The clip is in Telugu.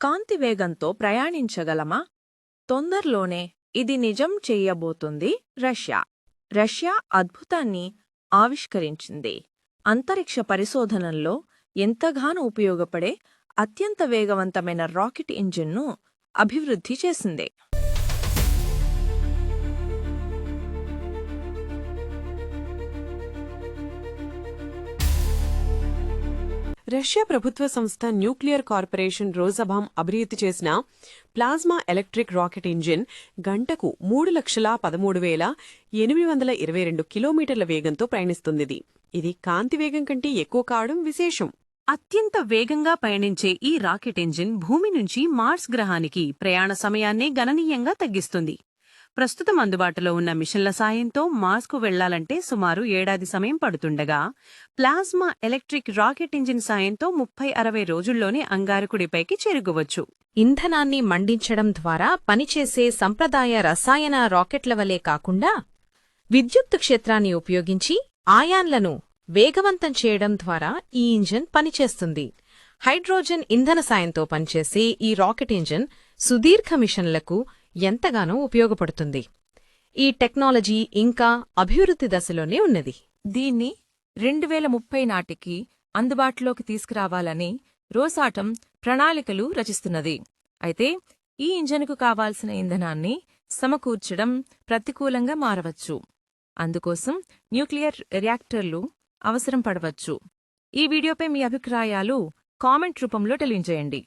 కాంతి వేగంతో ప్రయాణించగలమా? తొందరలోనే ఇది నిజం చెయ్యబోతుంది రష్యా. రష్యా అద్భుతాన్ని ఆవిష్కరించింది. అంతరిక్ష పరిశోధనల్లో ఎంతగానో ఉపయోగపడే అత్యంత వేగవంతమైన రాకెట్ ఇంజిన్ను అభివృద్ధి చేసింది. రష్యా ప్రభుత్వ సంస్థ న్యూక్లియర్ కార్పొరేషన్ రోజబామ్ అభివృద్ధి చేసిన ప్లాజ్మా ఎలక్ట్రిక్ రాకెట్ ఇంజిన్ గంటకు మూడు లక్షల పదమూడు వేల ఎనిమిది వందల ఇరవై రెండు కిలోమీటర్ల వేగంతో ప్రయాణిస్తుంది ఇది కాంతి వేగం కంటే ఎక్కువ కావడం విశేషం. అత్యంత వేగంగా పయనించే ఈ రాకెట్ ఇంజిన్ భూమి నుంచి మార్స్ గ్రహానికి ప్రయాణ సమయాన్నే గణనీయంగా తగ్గిస్తుంది. ప్రస్తుతం అందుబాటులో ఉన్న మిషన్ల సాయంతో మార్స్కు వెళ్ళాలంటే సుమారు ఏడాది సమయం పడుతుండగా ప్లాస్మా ఎలక్ట్రిక్ రాకెట్ ఇంజిన్ సాయంతో ముప్పై అరవై రోజుల్లోనే అంగారకుడిపైకి చేరుకోవచ్చు. ఇంధనాన్ని మండించడం ద్వారా పనిచేసే సంప్రదాయ రసాయన రాకెట్ల వలె కాకుండా విద్యుత్తు క్షేత్రాన్ని ఉపయోగించి ఆయాన్లను వేగవంతం చేయడం ద్వారా ఈ ఇంజిన్ పనిచేస్తుంది. హైడ్రోజన్ ఇంధన సాయంతో పనిచేసే ఈ రాకెట్ ఇంజిన్ సుదీర్ఘ మిషన్లకు ఎంతగానో ఉపయోగపడుతుంది. ఈ టెక్నాలజీ ఇంకా అభివృద్ధి దశలోనే ఉన్నది. దీన్ని రెండు వేల ముప్పై నాటికి అందుబాటులోకి తీసుకురావాలని రోసాటం ప్రణాళికలు రచిస్తున్నది. అయితే ఈ ఇంజన్కు కావాల్సిన ఇంధనాన్ని సమకూర్చడం ప్రతికూలంగా మారవచ్చు. అందుకోసం న్యూక్లియర్ రియాక్టర్లు అవసరం పడవచ్చు. ఈ వీడియోపై మీ అభిప్రాయాలు కామెంట్ రూపంలో తెలియజేయండి.